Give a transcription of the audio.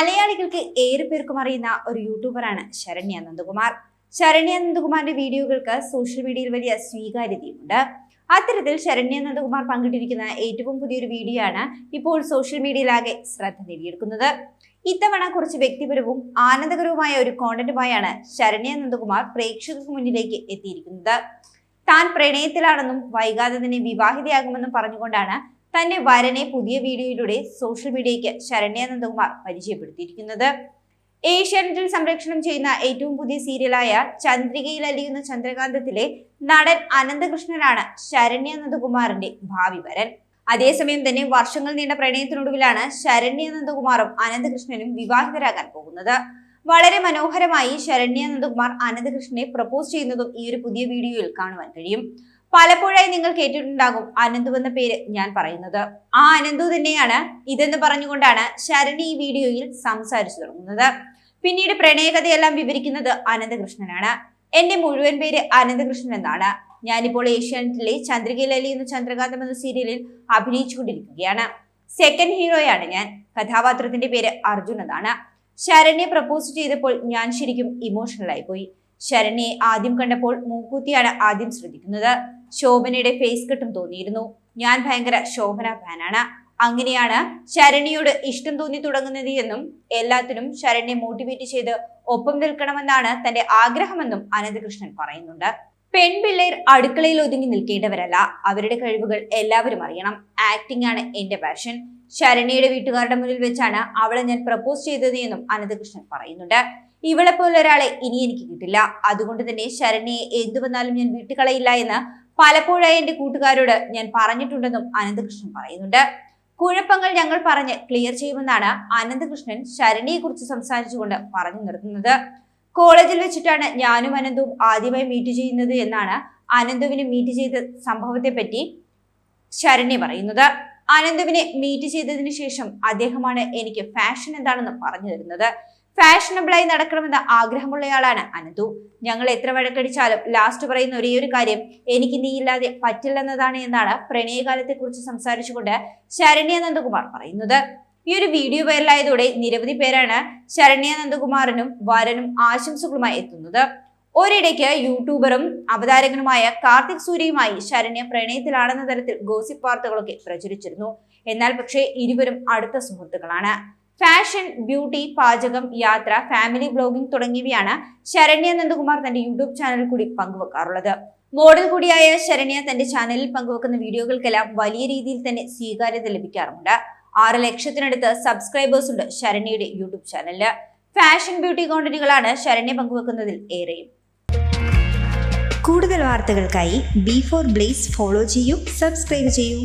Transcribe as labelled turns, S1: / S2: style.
S1: മലയാളികൾക്ക് ഏറെ പേർക്കും അറിയുന്ന ഒരു യൂട്യൂബറാണ് ശരണ്യ നന്ദകുമാർ. ശരണ്യ നന്ദകുമാറിന്റെ വീഡിയോകൾക്ക് സോഷ്യൽ മീഡിയയിൽ വലിയ സ്വീകാര്യതയുണ്ട് അത്തരത്തിൽ ശരണ്യ നന്ദകുമാർ പങ്കിട്ടിരിക്കുന്ന ഏറ്റവും പുതിയൊരു വീഡിയോ ആണ് ഇപ്പോൾ സോഷ്യൽ മീഡിയയിലാകെ ശ്രദ്ധ നേടിയെടുക്കുന്നത്. ഇത്തവണ കുറച്ച് വ്യക്തിപരവും ആനന്ദകരവുമായ ഒരു കോണ്ടന്റുമായാണ് ശരണ്യ നന്ദകുമാർ പ്രേക്ഷകർക്ക് മുന്നിലേക്ക് എത്തിയിരിക്കുന്നത്. താൻ പ്രണയത്തിലാണെന്നും വൈകാതെ തന്നെ വിവാഹിതയാകുമെന്നും പറഞ്ഞുകൊണ്ടാണ് തന്റെ വരനെ പുതിയ വീഡിയോയിലൂടെ സോഷ്യൽ മീഡിയയ്ക്ക് ശരണ്യ നന്ദകുമാർ പരിചയപ്പെടുത്തിയിരിക്കുന്നത്. ഏഷ്യാനെറ്റിൽ സംപ്രേഷണം ചെയ്യുന്ന ഏറ്റവും പുതിയ സീരിയലായ ചന്ദ്രികയിൽ അലിയുന്ന ചന്ദ്രകാന്തത്തിലെ നടൻ അനന്തകൃഷ്ണനാണ് ശരണ്യ നന്ദകുമാറിന്റെ ഭാവി വരൻ. അതേസമയം തന്നെ വർഷങ്ങൾ നീണ്ട പ്രണയത്തിനൊടുവിലാണ് ശരണ്യ നന്ദകുമാറും അനന്തകൃഷ്ണനും വിവാഹിതരാകാൻ പോകുന്നത്. വളരെ മനോഹരമായി ശരണ്യ നന്ദകുമാർ അനന്തകൃഷ്ണനെ പ്രപ്പോസ് ചെയ്യുന്നതും ഈ ഒരു പുതിയ വീഡിയോയിൽ കാണുവാൻ കഴിയും. പലപ്പോഴായി നിങ്ങൾ കേട്ടിട്ടുണ്ടാകും അനന്തു എന്ന പേര് ഞാൻ പറയുന്നത്. ആ അനന്തു തന്നെയാണ് ഇതെന്ന് പറഞ്ഞുകൊണ്ടാണ് ശരണി ഈ വീഡിയോയിൽ സംസാരിച്ചു തുടങ്ങുന്നത്. പിന്നീട് പ്രണയകഥയെല്ലാം വിവരിക്കുന്നത് അനന്തകൃഷ്ണനാണ്. എന്റെ മുഴുവൻ പേര് അനന്തകൃഷ്ണൻ എന്നാണ്. ഞാനിപ്പോൾ ഏഷ്യാനെറ്റിലെ ചന്ദ്രകലി എന്ന ചന്ദ്രകാന്തം എന്ന സീരിയലിൽ അഭിനയിച്ചുകൊണ്ടിരിക്കുകയാണ്. സെക്കൻഡ് ഹീറോയാണ് ഞാൻ. കഥാപാത്രത്തിന്റെ പേര് അർജുൻ എന്നാണ്. ശരണ്യെ പ്രപ്പോസ് ചെയ്തപ്പോൾ ഞാൻ ശരിക്കും ഇമോഷണലായി പോയി. ശരണ്യെ ആദ്യം കണ്ടപ്പോൾ മൂക്കൂത്തിയാണ് ആദ്യം ശ്രദ്ധിക്കുന്നത്. ശോഭനയുടെ ഫേസ് കിട്ടും തോന്നിയിരുന്നു. ഞാൻ ഭയങ്കര ശോഭന ഫാനാണ്. അങ്ങനെയാണ് ശരണ്യയോട് ഇഷ്ടം തോന്നി തുടങ്ങുന്നത് എന്നും എല്ലാത്തിനും ശരണ്യെ മോട്ടിവേറ്റ് ചെയ്ത് ഒപ്പം നിൽക്കണമെന്നാണ് തന്റെ ആഗ്രഹമെന്നും അനന്തകൃഷ്ണൻ പറയുന്നുണ്ട്. പെൺപിള്ളേർ അടുക്കളയിൽ ഒതുങ്ങി നിൽക്കേണ്ടവരല്ല. അവരുടെ കഴിവുകൾ എല്ലാവരും അറിയണം. ആക്ടിംഗ് ആണ് എന്റെ പാഷൻ ശരണ്യയുടെ വീട്ടുകാരുടെ മുന്നിൽ വെച്ചാണ് അവളെ ഞാൻ പ്രപ്പോസ് ചെയ്തത് എന്നും അനന്തകൃഷ്ണൻ പറയുന്നുണ്ട്. ഇവളെ പോലെ ഒരാളെ ഇനി എനിക്ക് കിട്ടില്ല. അതുകൊണ്ട് തന്നെ ശരണ്യയെ എന്തു വന്നാലും ഞാൻ വീട്ടുകളയില്ല എന്ന് പലപ്പോഴായി എന്റെ കൂട്ടുകാരോട് ഞാൻ പറഞ്ഞിട്ടുണ്ടെന്നും അനന്തകൃഷ്ണൻ പറയുന്നുണ്ട്. കുഴപ്പങ്ങൾ ഞങ്ങൾ പറഞ്ഞ് ക്ലിയർ ചെയ്യുമെന്നാണ് അനന്തകൃഷ്ണൻ ശരണിയെക്കുറിച്ച് കുറിച്ച് സംസാരിച്ചുകൊണ്ട് പറഞ്ഞു നിർത്തുന്നത്. കോളേജിൽ വെച്ചിട്ടാണ് ഞാനും അനന്തും ആദ്യമായി മീറ്റ് ചെയ്യുന്നത് എന്നാണ് അനന്തുവിനെ മീറ്റ് ചെയ്ത സംഭവത്തെ പറ്റി ശരണ്യ പറയുന്നത്. അനന്തുവിനെ മീറ്റ് ചെയ്തതിന് ശേഷം അദ്ദേഹമാണ് എനിക്ക് ഫാഷൻ എന്താണെന്ന് പറഞ്ഞു തരുന്നത്. ഫാഷനബിളായി നടക്കണമെന്ന ആഗ്രഹമുള്ളയാളാണ് അനന്തു. ഞങ്ങൾ എത്ര വഴക്കടിച്ചാലും ലാസ്റ്റ് പറയുന്ന ഒരേ ഒരു കാര്യം എനിക്ക് നീ ഇല്ലാതെ പറ്റില്ലെന്നതാണ് എന്നാണ് പ്രണയകാലത്തെക്കുറിച്ച് സംസാരിച്ചുകൊണ്ട് ശരണ്യ നന്ദകുമാർ പറയുന്നത്. ഈ ഒരു വീഡിയോ വൈറലായതോടെ നിരവധി പേരാണ് ശരണ്യ നന്ദകുമാറിനും വരനും ആശംസകളുമായി എത്തുന്നത്. ഒരിടയ്ക്ക് യൂട്യൂബറും അവതാരകനുമായ കാർത്തിക് സൂര്യയുമായി ശരണ്യ പ്രണയത്തിലാണെന്ന തരത്തിൽ ഗോസിപ്പ് വാർത്തകളൊക്കെ പ്രചരിച്ചിരുന്നു. എന്നാൽ പക്ഷേ ഇരുവരും അടുത്ത സുഹൃത്തുക്കളാണ്. ഫാഷൻ ബ്യൂട്ടി പാചകം യാത്ര ഫാമിലി ബ്ലോഗിംഗ് തുടങ്ങിയവയാണ് ശരണ്യ നന്ദകുമാർ തന്റെ യൂട്യൂബ് ചാനലിൽ കൂടി പങ്കുവെക്കാറുള്ളത്. മോഡൽ കൂടിയായ ശരണ്യ തന്റെ ചാനലിൽ പങ്കുവെക്കുന്ന വീഡിയോകൾക്കെല്ലാം വലിയ രീതിയിൽ തന്നെ സ്വീകാര്യത ലഭിക്കാറുമുണ്ട്. ആറ് ലക്ഷത്തിനടുത്ത് സബ്സ്ക്രൈബേഴ്സ് ഉണ്ട് ശരണ്യയുടെ യൂട്യൂബ് ചാനലിൽ. ഫാഷൻ ബ്യൂട്ടി കോണ്ടന്റുകളാണ് ശരണ്യ പങ്കുവെക്കുന്നതിൽ ഏറെയും.
S2: കൂടുതൽ വാർത്തകൾക്കായി ബി ഫോർ ബ്ലേസ് ഫോളോ ചെയ്യൂ സബ്സ്ക്രൈബ് ചെയ്യൂ.